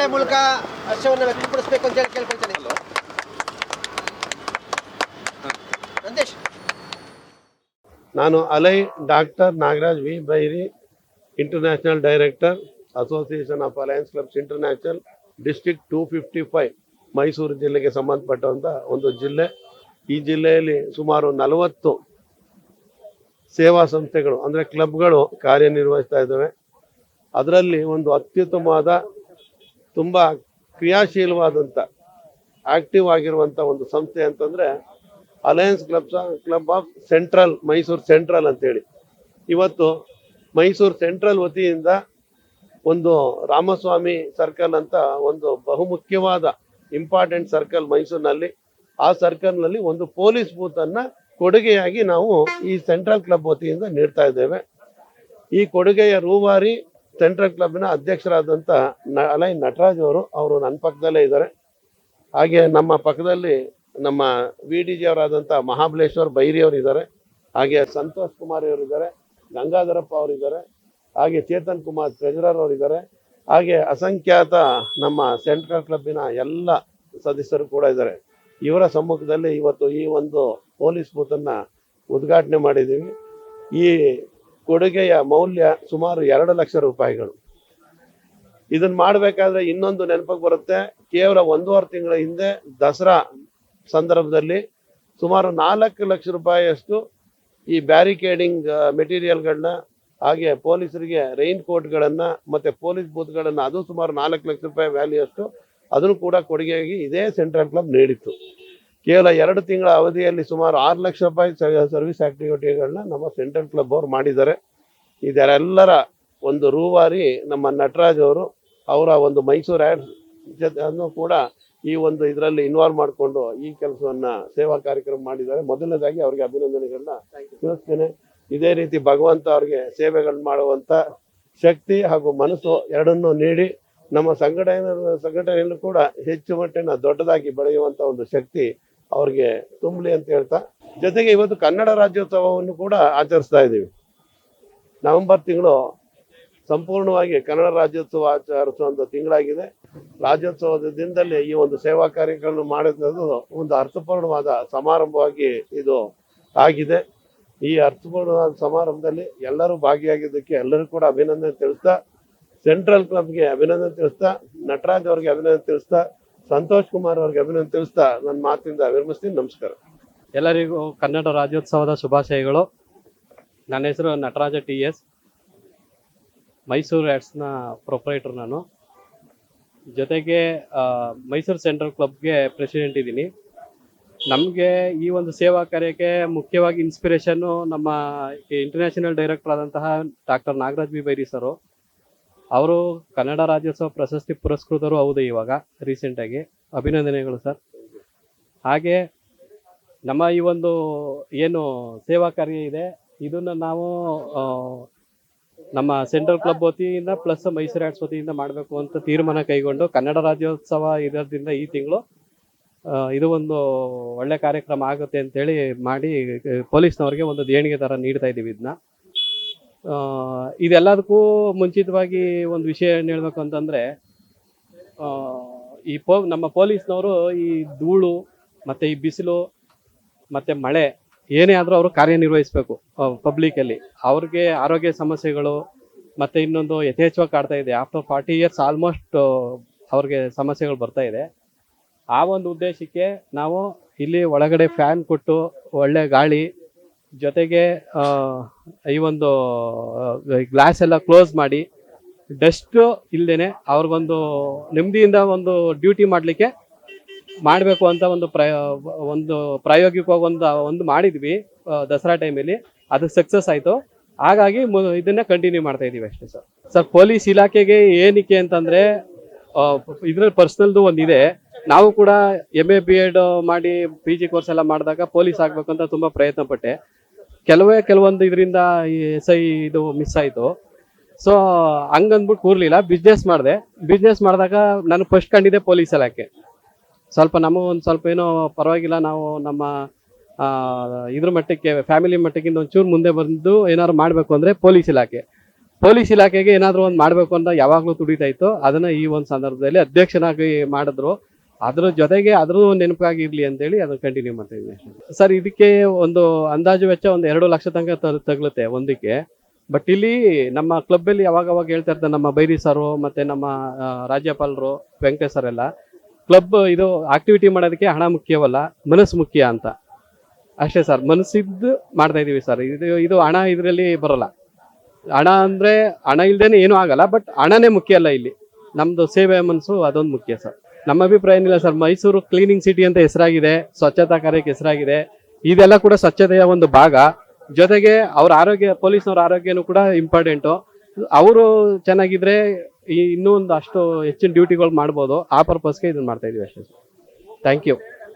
ಕರತಾಳೆ ಮೂಲಕ ಹರ್ಷವನ್ನು ವ್ಯಕ್ತಪಡಿಸಬೇಕು ಅಂತ ಹೇಳಿ ಕೇಳ್ಕೊಳ್ತೇನೆ. ನಂದೇಶ್ ನಾನು ಅಲೈ doctor Nagaraj V. Bairi international director association of alliance clubs international district two fifty five Mysuru ಜಿಲ್ಲೆಗೆ ಸಂಬಂಧಪಟ್ಟಂಥ ಒಂದು ಜಿಲ್ಲೆ. ಈ ಜಿಲ್ಲೆಯಲ್ಲಿ ಸುಮಾರು ನಲವತ್ತು ಸೇವಾ ಸಂಸ್ಥೆಗಳು ಅಂದರೆ ಕ್ಲಬ್ಗಳು ಕಾರ್ಯನಿರ್ವಹಿಸ್ತಾ ಇದ್ದಾವೆ. ಅದರಲ್ಲಿ ಒಂದು ಅತ್ಯುತ್ತಮವಾದ ತುಂಬ ಕ್ರಿಯಾಶೀಲವಾದಂಥ ಆಕ್ಟಿವ್ ಆಗಿರುವಂಥ ಒಂದು ಸಂಸ್ಥೆ ಅಂತಂದರೆ alliance clubs club of central Mysuru central ಅಂತೇಳಿ. ಇವತ್ತು ಮೈಸೂರು ಸೆಂಟ್ರಲ್ ವತಿಯಿಂದ ಒಂದು ರಾಮಸ್ವಾಮಿ ಸರ್ಕಲ್ ಅಂತ ಒಂದು ಬಹುಮುಖ್ಯವಾದ ಇಂಪಾರ್ಟೆಂಟ್ ಸರ್ಕಲ್ ಮೈಸೂರಿನಲ್ಲಿ. ಆ ಸರ್ಕಲ್ನಲ್ಲಿ ಒಂದು ಪೊಲೀಸ್ ಬೂತನ್ನು ಕೊಡುಗೆಯಾಗಿ ನಾವು ಈ ಸೆಂಟ್ರಲ್ ಕ್ಲಬ್ ವತಿಯಿಂದ ನೀಡ್ತಾ ಇದ್ದೇವೆ. ಈ ಕೊಡುಗೆಯ ರೂವಾರಿ ಸೆಂಟ್ರಲ್ ಕ್ಲಬ್ನ ಅಧ್ಯಕ್ಷರಾದಂಥ ಅಲೈ ನಟರಾಜ್ ಅವರು ಅವರು ನನ್ನ ಪಕ್ಕದಲ್ಲೇ ಇದ್ದಾರೆ. ಹಾಗೆ ನಮ್ಮ ಪಕ್ಕದಲ್ಲಿ ನಮ್ಮ ವಿ ಡಿ ಜಿ ಅವರಾದಂಥ ಮಹಾಬಲೇಶ್ವರ್ ಬೈರಿ ಅವರು ಇದ್ದಾರೆ ಹಾಗೆ ಸಂತೋಷ್ ಕುಮಾರ್ ಅವರು ಇದ್ದಾರೆ ಗಂಗಾಧರಪ್ಪ ಅವರು ಇದ್ದಾರೆ ಹಾಗೆ ಚೇತನ್ ಕುಮಾರ್ ಟ್ರೆಜರರ್ ಅವರು ಇದ್ದಾರೆ ಹಾಗೆ ಅಸಂಖ್ಯಾತ ನಮ್ಮ ಸೆಂಟ್ರಲ್ ಕ್ಲಬ್ಬಿನ ಎಲ್ಲ ಸದಸ್ಯರು ಕೂಡ ಇದ್ದಾರೆ. ಇವರ ಸಮ್ಮುಖದಲ್ಲಿ ಇವತ್ತು ಈ ಒಂದು ಪೊಲೀಸ್ ಬೂತನ್ನು ಉದ್ಘಾಟನೆ ಮಾಡಿದ್ದೀವಿ. ಈ ಕೊಡುಗೆಯ ಮೌಲ್ಯ ಸುಮಾರು ಎರಡು ಲಕ್ಷ ರೂಪಾಯಿಗಳು. ಇದನ್ನ ಮಾಡಬೇಕಾದ್ರೆ ಇನ್ನೊಂದು ನೆನಪಿಗೆ ಬರುತ್ತೆ, ಕೇವಲ ಒಂದೂವರೆ ತಿಂಗಳ ಹಿಂದೆ ದಸರಾ ಸಂದರ್ಭದಲ್ಲಿ ಸುಮಾರು ನಾಲ್ಕು ಲಕ್ಷ ರೂಪಾಯಿಯಷ್ಟು ಈ ಬ್ಯಾರಿಕೇಡಿಂಗ್ ಮೆಟೀರಿಯಲ್ಗಳನ್ನ ಹಾಗೆ ಪೊಲೀಸರಿಗೆ ರೈನ್ ಕೋಟ್ಗಳನ್ನು ಮತ್ತು ಪೊಲೀಸ್ ಬೂತ್ಗಳನ್ನು ಅದು ಸುಮಾರು ನಾಲ್ಕು ಲಕ್ಷ ರೂಪಾಯಿ ವ್ಯಾಲ್ಯೂ ಅಷ್ಟು ಅದನ್ನು ಕೂಡ ಕೊಡುಗೆಯಾಗಿ ಇದೇ ಸೆಂಟ್ರಲ್ ಕ್ಲಬ್ ನೀಡಿತ್ತು. ಕೇವಲ ಎರಡು ತಿಂಗಳ ಅವಧಿಯಲ್ಲಿ ಸುಮಾರು ಆರು ಲಕ್ಷ ರೂಪಾಯಿ ಸರ್ವಿಸ್ ಆಕ್ಟಿವಿಟಿಗಳನ್ನ ನಮ್ಮ ಸೆಂಟ್ರಲ್ ಕ್ಲಬ್ ಅವರು ಮಾಡಿದ್ದಾರೆ. ಇದರೆಲ್ಲರ ಒಂದು ರೂವಾರಿ ನಮ್ಮ ನಟರಾಜ್ ಅವರು, ಅವರ ಒಂದು ಮೈಸೂರು ಆ್ಯಡ್ ಜೊತೆ ಕೂಡ ಈ ಒಂದು ಇದರಲ್ಲಿ ಇನ್ವಾಲ್ವ್ ಮಾಡಿಕೊಂಡು ಈ ಕೆಲಸವನ್ನ ಸೇವಾ ಕಾರ್ಯಕ್ರಮ ಮಾಡಿದ್ದಾರೆ. ಮೊದಲನೇದಾಗಿ ಅವರಿಗೆ ಅಭಿನಂದನೆಗಳನ್ನ ತಿಳಿಸ್ತೇನೆ. ಇದೇ ರೀತಿ ಭಗವಂತ ಅವರಿಗೆ ಸೇವೆಗಳನ್ನ ಮಾಡುವಂತ ಶಕ್ತಿ ಹಾಗೂ ಮನಸ್ಸು ಎರಡನ್ನೂ ನೀಡಿ ನಮ್ಮ ಸಂಘಟನೆ, ಸಂಘಟನೆಯಲ್ಲೂ ಕೂಡ ಹೆಚ್ಚು ಮಟ್ಟಿನ ದೊಡ್ಡದಾಗಿ ಬೆಳೆಯುವಂತ ಒಂದು ಶಕ್ತಿ ಅವ್ರಿಗೆ ತುಂಬಲಿ ಅಂತ ಹೇಳ್ತಾ, ಜೊತೆಗೆ ಇವತ್ತು ಕನ್ನಡ ರಾಜ್ಯೋತ್ಸವವನ್ನು ಕೂಡ ಆಚರಿಸ್ತಾ ಇದ್ದೀವಿ. ನವೆಂಬರ್ ತಿಂಗಳು ಸಂಪೂರ್ಣವಾಗಿ ಕನ್ನಡ ರಾಜ್ಯೋತ್ಸವ ಆಚರಿಸುವಂಥ ತಿಂಗಳಾಗಿದೆ. ರಾಜ್ಯೋತ್ಸವದ ದಿನದಲ್ಲಿ ಈ ಒಂದು ಸೇವಾ ಕಾರ್ಯಗಳನ್ನು ಮಾಡಿದ್ದು ಒಂದು ಅರ್ಥಪೂರ್ಣವಾದ ಸಮಾರಂಭವಾಗಿ ಇದು ಆಗಿದೆ. ಈ ಅರ್ಥಪೂರ್ಣವಾದ ಸಮಾರಂಭದಲ್ಲಿ ಎಲ್ಲರೂ ಭಾಗಿಯಾಗಿದ್ದಕ್ಕೆ ಎಲ್ಲರೂ ಕೂಡ ಅಭಿನಂದನೆ ತಿಳಿಸ್ತಾ, ಸೆಂಟ್ರಲ್ ಕ್ಲಬ್ಗೆ ಅಭಿನಂದನೆ ತಿಳಿಸ್ತಾ, ನಟರಾಜ್ ಅವ್ರಿಗೆ ಅಭಿನಂದನೆ ತಿಳಿಸ್ತಾ ಸಂತೋಷ್ ಕುಮಾರ್ ಅವ್ರಿಗೆ ಅಭಿನಂದನೆ ತಿಳಿಸ್ತಾ ನನ್ನ ಮಾತಿಂದ ವಿರಮಿಸ್ತೀನಿ. ನಮಸ್ಕಾರ. ಎಲ್ಲರಿಗೂ ಕನ್ನಡ ರಾಜ್ಯೋತ್ಸವದ ಶುಭಾಶಯಗಳು. ನನ್ನ ಹೆಸರು ನಟರಾಜ ಟಿ ಎಸ್. ಮೈಸೂರು ಆ್ಯಡ್ಸ್ನ ಪ್ರೊಪ್ರೈಟರ್ ನಾನು. ಜೊತೆಗೆ ಮೈಸೂರು ಸೆಂಟ್ರಲ್ ಕ್ಲಬ್ಗೆ ಪ್ರೆಸಿಡೆಂಟ್ ಇದ್ದೀನಿ. ನಮಗೆ ಈ ಒಂದು ಸೇವಾ ಕಾರ್ಯಕ್ಕೆ ಮುಖ್ಯವಾಗಿ ಇನ್ಸ್ಪಿರೇಷನ್ನು ನಮ್ಮ ಇಂಟರ್ನ್ಯಾಷನಲ್ ಡೈರೆಕ್ಟರ್ ಆದಂತಹ doctor Nagaraj B Bairi sir. ಅವರು ಕನ್ನಡ ರಾಜ್ಯೋತ್ಸವ ಪ್ರಶಸ್ತಿ ಪುರಸ್ಕೃತರು ಹೌದು ಇವಾಗ ರೀಸೆಂಟಾಗಿ ಅಭಿನಂದನೆಗಳು ಸರ್. ಹಾಗೆ ನಮ್ಮ ಈ ಒಂದು ಏನು ಸೇವಾ ಕಾರ್ಯ ಇದೆ, ಇದನ್ನು ನಾವು ನಮ್ಮ ಸೆಂಟ್ರಲ್ ಕ್ಲಬ್ ವತಿಯಿಂದ ಪ್ಲಸ್ ಮೈಸೂರು ಆರ್ಟ್ಸ್ ವತಿಯಿಂದ ಮಾಡಬೇಕು ಅಂತ ತೀರ್ಮಾನ ಕೈಗೊಂಡು ಕನ್ನಡ ರಾಜ್ಯೋತ್ಸವ ಇದರದಿಂದ ಈ ತಿಂಗಳು ಇದು ಒಂದು ಒಳ್ಳೆ ಕಾರ್ಯಕ್ರಮ ಆಗುತ್ತೆ ಅಂತೇಳಿ ಮಾಡಿ ಪೊಲೀಸ್ನವ್ರಿಗೆ ಒಂದು ದೇಣಿಗೆ ಥರ ನೀಡ್ತಾ ಇದ್ದೀವಿ ಇದನ್ನ ಇದೆಲ್ಲದಕ್ಕೂ ಮುಂಚಿತವಾಗಿ ಒಂದು ವಿಷಯ ಏನು ಹೇಳ್ಬೇಕು ಅಂತಂದರೆ ಈ ಪೋ, ನಮ್ಮ ಪೊಲೀಸ್ನವರು ಈ ಧೂಳು, ಮತ್ತು ಈ ಬಿಸಿಲು, ಮತ್ತು ಮಳೆ, ಏನೇ ಆದರೂ ಅವರು ಕಾರ್ಯನಿರ್ವಹಿಸಬೇಕು ಪಬ್ಲಿಕಲ್ಲಿ. ಅವ್ರಿಗೆ ಆರೋಗ್ಯ ಸಮಸ್ಯೆಗಳು, ಮತ್ತು ಇನ್ನೊಂದು ಯಥೇಚ್ಛವಾಗಿ ಕಾಡ್ತಾ ಇದೆ. ಆಫ್ಟರ್ ಫಾರ್ಟಿ ಇಯರ್ಸ್ ಆಲ್ಮೋಸ್ಟ್ ಅವ್ರಿಗೆ ಸಮಸ್ಯೆಗಳು ಬರ್ತಾ ಇದೆ. ಆ ಒಂದು ಉದ್ದೇಶಕ್ಕೆ ನಾವು ಇಲ್ಲಿ ಒಳಗಡೆ ಫ್ಯಾನ್ ಕೊಟ್ಟು ಒಳ್ಳೆ ಗಾಳಿ ಜೊತೆಗೆ ಈ ಒಂದು ಗ್ಲಾಸ್ ಎಲ್ಲ ಕ್ಲೋಸ್ ಮಾಡಿ ಡಸ್ಟ್ ಇಲ್ಲದೇನೆ ಅವ್ರಿಗೊಂದು ನೆಮ್ಮದಿಯಿಂದ ಒಂದು ಡ್ಯೂಟಿ ಮಾಡಲಿಕ್ಕೆ ಮಾಡಬೇಕು ಅಂತ ಒಂದು ಪ್ರಯ, ಒಂದು ಪ್ರಾಯೋಗಿಕವಾಗಿ ಒಂದು ಒಂದು ಮಾಡಿದ್ವಿ ದಸರಾ ಟೈಮಲ್ಲಿ ಅದು ಸಕ್ಸಸ್ ಆಯಿತು. ಹಾಗಾಗಿ ಇದನ್ನ ಕಂಟಿನ್ಯೂ ಮಾಡ್ತಾ ಇದೀವಿ ಅಷ್ಟೇ ಸರ್. ಸರ್ ಪೊಲೀಸ್ ಇಲಾಖೆಗೆ ಏನಕ್ಕೆ ಅಂತಂದ್ರೆ ಇದ್ರಲ್ಲಿ ಪರ್ಸ್ನಲ್ದು ಒಂದಿದೆ. ನಾವು ಕೂಡ ಎಂ ಎ ಬಿ ಎಡ್ ಮಾಡಿ ಪಿ ಜಿ ಕೋರ್ಸ್ ಎಲ್ಲ ಮಾಡಿದಾಗ ಪೊಲೀಸ್ ಆಗಬೇಕು ಅಂತ ತುಂಬಾ ಪ್ರಯತ್ನ ಪಟ್ಟೆ ಕೆಲವೇ ಕೆಲವೊಂದು ಇದರಿಂದ ಈ ಎಸ್ ಐ ಇದು ಮಿಸ್ ಆಯಿತು. ಸೊ ಹಂಗಂದ್ಬಿಟ್ಟು ಕೂರ್ಲಿಲ್ಲ. ಬಿಸ್ನೆಸ್ ಮಾಡಿದೆ. ಬಿಸ್ನೆಸ್ ಮಾಡಿದಾಗ ನಾನು ಫಸ್ಟ್ ಕಂಡಿದ್ದೆ ಪೊಲೀಸ್ ಇಲಾಖೆ. ಸ್ವಲ್ಪ ನಮಗೂ ಒಂದು ಸ್ವಲ್ಪ ಏನೋ ಪರವಾಗಿಲ್ಲ. ನಾವು ನಮ್ಮ ಇದ್ರ ಮಟ್ಟಕ್ಕೆ ಫ್ಯಾಮಿಲಿ ಮಟ್ಟಕ್ಕಿಂತ ಒಂಚೂರು ಮುಂದೆ ಬಂದು ಏನಾದ್ರು ಮಾಡಬೇಕು ಅಂದರೆ ಪೊಲೀಸ್ ಇಲಾಖೆ. ಪೊಲೀಸ್ ಇಲಾಖೆಗೆ ಏನಾದರೂ ಒಂದು ಮಾಡಬೇಕು ಅಂತ ಯಾವಾಗಲೂ ತುಡಿತಾ ಇತ್ತು. ಅದನ್ನ ಈ ಒಂದು ಸಂದರ್ಭದಲ್ಲಿ ಅಧ್ಯಕ್ಷನಾಗಿ ಮಾಡಿದ್ರು. ಅದ್ರ ಜೊತೆಗೆ ಅದ್ರ ನೆನಪಾಗಿ ಇರ್ಲಿ ಅಂತೇಳಿ ಅದನ್ನ ಕಂಟಿನ್ಯೂ ಮಾಡ್ತಾ ಸರ್, ಇದಕ್ಕೆ ಒಂದು ಅಂದಾಜು ವೆಚ್ಚ ಒಂದು ಎರಡು ಲಕ್ಷ ತನಕ ತಗಲುತ್ತೆ ಒಂದಕ್ಕೆ. ಬಟ್ ಇಲ್ಲಿ ನಮ್ಮ ಕ್ಲಬ್ ಅಲ್ಲಿ ಅವಾಗ ಅವಾಗ ಹೇಳ್ತಾ ಇರ್ತಾರೆ ನಮ್ಮ ಬೈರಿ ಸರು ಮತ್ತೆ ನಮ್ಮ ರಾಜ್ಯಪಾಲರು, ವೆಂಕಟೇಶ್ ಸರ್ ಎಲ್ಲ ಕ್ಲಬ್ ಇದು ಆಕ್ಟಿವಿಟಿ ಮಾಡೋದಕ್ಕೆ ಹಣ ಮುಖ್ಯವಲ್ಲ, ಮನಸ್ಸು ಮುಖ್ಯ ಅಂತ. ಅಷ್ಟೇ ಸರ್, ಮನಸ್ಸಿದ್ದು ಮಾಡ್ತಾ ಇದೀವಿ ಸರ್. ಇದು ಇದು ಹಣ ಇದರಲ್ಲಿ ಬರಲ್ಲ. ಹಣ ಅಂದ್ರೆ ಹಣ ಇಲ್ದೇನೆ ಏನೂ ಆಗಲ್ಲ ಬಟ್ ಹಣನೇ ಮುಖ್ಯ ಅಲ್ಲ ಇಲ್ಲಿ. ನಮ್ಮದು ಸೇವೆ ಮನಸ್ಸು ಅದೊಂದು ಮುಖ್ಯ ಸರ್. ನಮ್ಮ ಅಭಿಪ್ರಾಯ ಏನಿಲ್ಲ ಸರ್. ಮೈಸೂರು ಕ್ಲೀನಿಂಗ್ ಸಿಟಿ ಅಂತ ಹೆಸರಾಗಿದೆ, ಸ್ವಚ್ಛತಾ ಕಾರ್ಯಕ್ಕೆ ಹೆಸರಾಗಿದೆ. ಇದೆಲ್ಲ ಕೂಡ ಸ್ವಚ್ಛತೆಯ ಒಂದು ಭಾಗ. ಜೊತೆಗೆ ಅವ್ರ ಆರೋಗ್ಯ, ಪೊಲೀಸ್ನವ್ರ ಆರೋಗ್ಯನೂ ಕೂಡ ಇಂಪಾರ್ಟೆಂಟು ಅವರು ಚೆನ್ನಾಗಿದ್ರೆ ಇನ್ನೂ ಒಂದು ಅಷ್ಟು ಹೆಚ್ಚಿನ ಡ್ಯೂಟಿಗಳು ಮಾಡ್ಬೋದು. ಆ ಪರ್ಪಸ್ಗೆ ಇದನ್ನ ಮಾಡ್ತಾ ಇದೀವಿ ಅಷ್ಟೇ ಥ್ಯಾಂಕ್ ಯು